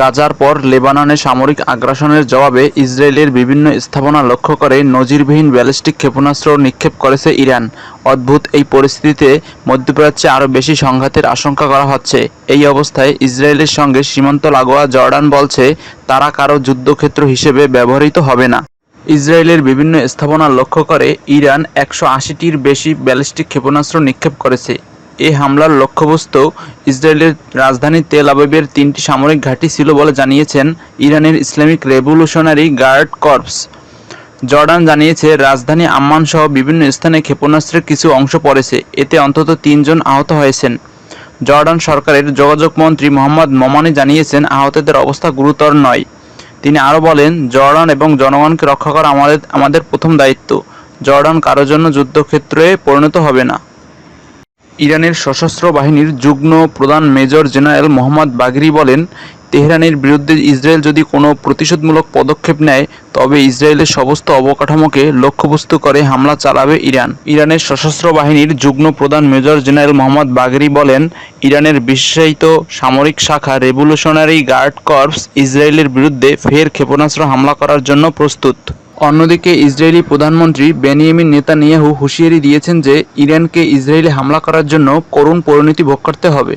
গাজার পর লেবাননে সামরিক আগ্রাসনের জবাবে ইসরায়েলের বিভিন্ন স্থাপনা লক্ষ্য করে নজিরবিহীন ব্যালিস্টিক ক্ষেপণাস্ত্র নিক্ষেপ করেছে ইরান। অদ্ভুত এই পরিস্থিতিতে মধ্যপ্রাচ্যে আরও বেশি সংঘাতের আশঙ্কা করা হচ্ছে। এই অবস্থায় ইসরায়েলের সঙ্গে সীমান্ত লাগোয়া জর্ডান বলছে, তারা কারও যুদ্ধক্ষেত্র হিসেবে ব্যবহৃত হবে না। ইসরায়েলের বিভিন্ন স্থাপনা লক্ষ্য করে ইরান একশো আশিটির বেশি ব্যালিস্টিক ক্ষেপণাস্ত্র নিক্ষেপ করেছে। এ হামলার লক্ষ্যবস্তু ইসরায়েলের রাজধানী তেল আবিবের তিনটি সামরিক ঘাঁটি ছিল বলে জানিয়েছেন ইরানের Islamic revolutionary guard corps. Jordan জানিয়েছে, রাজধানী আম্মান সহ বিভিন্ন স্থানে ক্ষেপণাস্ত্রের কিছু অংশ পড়েছে। এতে অন্তত তিনজন আহত হয়েছেন। জর্ডান সরকারের যোগাযোগ মন্ত্রী মোহাম্মদ মোমানি জানিয়েছেন, আহতদের অবস্থা গুরুতর নয়। তিনি আরও বলেন, জর্ডান এবং জনগণকে রক্ষা করা আমাদের আমাদের প্রথম দায়িত্ব। জর্ডান কারোর জন্য যুদ্ধক্ষেত্রে পরিণত হবে না। ইরানের সশস্ত্র বাহিনীর যুগ্ম প্রধান মেজর জেনারেল মোহাম্মদ বাগরি বলেন, তেহরানের বিরুদ্ধে ইসরায়েল যদি কোনো প্রতিশোধমূলক পদক্ষেপ নেয়, তবে ইসরায়েলের সমস্ত অবকাঠামোকে লক্ষ্যবস্তু করে হামলা চালাবে ইরান। ইরানের সশস্ত্র বাহিনীর যুগ্ম প্রধান মেজর জেনারেল মোহাম্মদ বাগরি বলেন, ইরানের বিশেষায়িত সামরিক শাখা রেভলিউশনারি গার্ড কর্পস ইসরায়েলের বিরুদ্ধে ফের ক্ষেপণাস্ত্র হামলা করার জন্য প্রস্তুত। অন্যদিকে ইসরায়েলি প্রধানমন্ত্রী বেনিয়ামিন নেতানিয়াহু হুঁশিয়ারি দিয়েছেন যে ইরানকে ইসরায়েলে হামলা করার জন্য করুণ পরিণতি ভোগ করতে হবে।